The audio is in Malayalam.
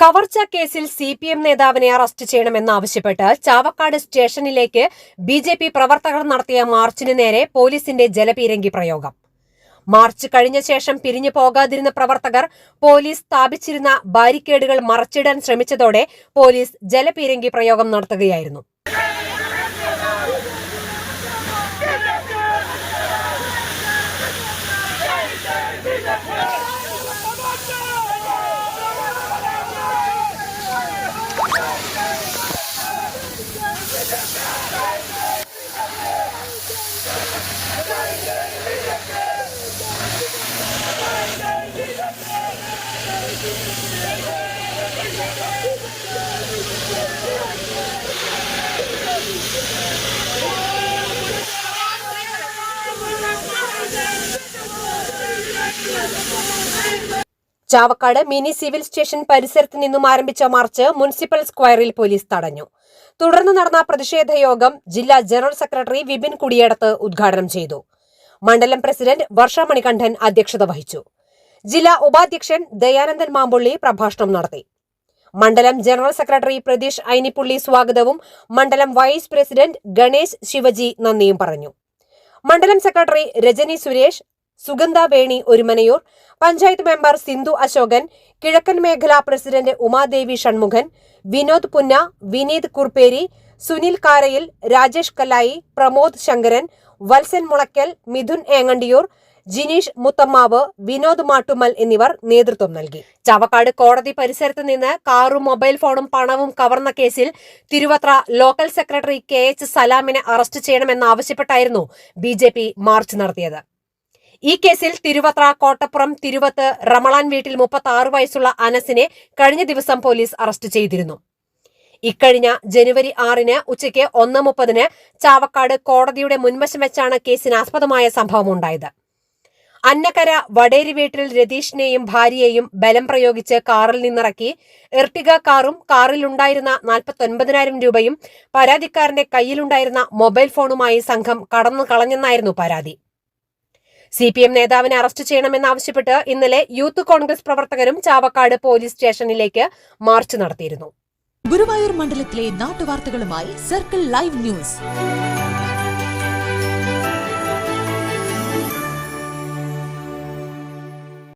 കവർച്ച കേസിൽ സി പി എം നേതാവിനെ അറസ്റ്റ് ചെയ്യണമെന്നാവശ്യപ്പെട്ട് ചാവക്കാട് സ്റ്റേഷനിലേക്ക് ബി ജെ പി പ്രവർത്തകർ നടത്തിയ മാർച്ചിന് നേരെ പോലീസിന്റെ ജലപീരങ്കി പ്രയോഗം. മാർച്ച് കഴിഞ്ഞ ശേഷം പിരിഞ്ഞു പോകാതിരുന്ന പ്രവർത്തകർ പോലീസ് സ്ഥാപിച്ചിരുന്ന ബാരിക്കേഡുകൾ മറച്ചിടാൻ ശ്രമിച്ചതോടെ പോലീസ് ജലപീരങ്കി പ്രയോഗം നടത്തുകയായിരുന്നു. ചാവക്കാട് മിനി സിവിൽ സ്റ്റേഷൻ പരിസരത്ത് നിന്നും ആരംഭിച്ച മാർച്ച് മുനിസിപ്പൽ സ്ക്വയറിൽ പോലീസ് തടഞ്ഞു. തുടർന്ന് നടന്ന പ്രതിഷേധ യോഗം ജില്ലാ ജനറൽ സെക്രട്ടറി വിപിൻ കുടിയേടത്ത് ഉദ്ഘാടനം ചെയ്തു. മണ്ഡലം പ്രസിഡന്റ് വർഷ മണികണ്ഠൻ അധ്യക്ഷത വഹിച്ചു. ജില്ലാ ഉപാധ്യക്ഷൻ ദയാനന്ദൻ മാമ്പുള്ളി പ്രഭാഷണം നടത്തി. മണ്ഡലം ജനറൽ സെക്രട്ടറി പ്രതീഷ് ഐനിപ്പുള്ളി സ്വാഗതവും മണ്ഡലം വൈസ് പ്രസിഡന്റ് ഗണേശ് ശിവജി നന്ദിയും പറഞ്ഞു. മണ്ഡലം സെക്രട്ടറി രജനി സുരേഷ് സുഗന്ധ വേണി ഒരുമനയൂർ പഞ്ചായത്ത് മെമ്പർ സിന്ധു അശോകൻ കിഴക്കൻ മേഖലാ പ്രസിഡന്റ് ഉമാദേവി ഷൺമുഖൻ വിനോദ് പുന്ന വിനീത് കുർപ്പേരി സുനിൽ കാരയിൽ രാജേഷ് കല്ലായി പ്രമോദ് ശങ്കരൻ വത്സൻ മുളയ്ക്കൽ മിഥുൻ ഏങ്ങണ്ടിയൂർ ജിനീഷ് മുത്തമ്മാവ് വിനോദ് മാട്ടുമൽ എന്നിവർ നേതൃത്വം നൽകി. ചവക്കാട് കോടതി പരിസരത്ത് നിന്ന് കാറും മൊബൈൽ ഫോണും പണവും കവർന്ന കേസിൽ Thiruvathra local secretary K H സലാമിനെ arrest ചെയ്യണമെന്നാവശ്യപ്പെട്ടായിരുന്നു ബി മാർച്ച് നടത്തിയത്. ഈ കേസിൽ തിരുവത്ര കോട്ടപ്പുറം തിരുവത്ത് റമളാൻ വീട്ടിൽ മുപ്പത്തി ആറ് വയസ്സുള്ള അനസിനെ കഴിഞ്ഞ ദിവസം പോലീസ് അറസ്റ്റ് ചെയ്തിരുന്നു. ഇക്കഴിഞ്ഞ ജനുവരി ആറിന് ഉച്ചയ്ക്ക് ഒന്ന് മുപ്പതിന് ചാവക്കാട് കോടതിയുടെ മുൻവശം വെച്ചാണ് കേസിനാസ്പദമായ സംഭവം ഉണ്ടായത് അന്നക്കര വടേരി വീട്ടിൽ രതീഷിനെയും ഭാര്യയെയും ബലം പ്രയോഗിച്ച് കാറിൽ നിന്നിറക്കി എർട്ടിക കാറും കാറിലുണ്ടായിരുന്ന നാൽപ്പത്തൊൻപതിനായിരം രൂപയും പരാതിക്കാരന്റെ കയ്യിലുണ്ടായിരുന്ന മൊബൈൽ ഫോണുമായി സംഘം കടന്നു കളഞ്ഞെന്നായിരുന്നു പരാതി. സി പി എം നേതാവിനെ അറസ്റ്റ് ചെയ്യണമെന്നാവശ്യപ്പെട്ട് ഇന്നലെ യൂത്ത് കോൺഗ്രസ് പ്രവർത്തകരും ചാവക്കാട് പോലീസ് സ്റ്റേഷനിലേക്ക് മാർച്ച് നടത്തിയിരുന്നു. ഗുരുവായൂർ മണ്ഡലത്തിലെ നാട്ടുവാർത്തകളുമായി സർക്കിൾ ലൈവ് ന്യൂസ്.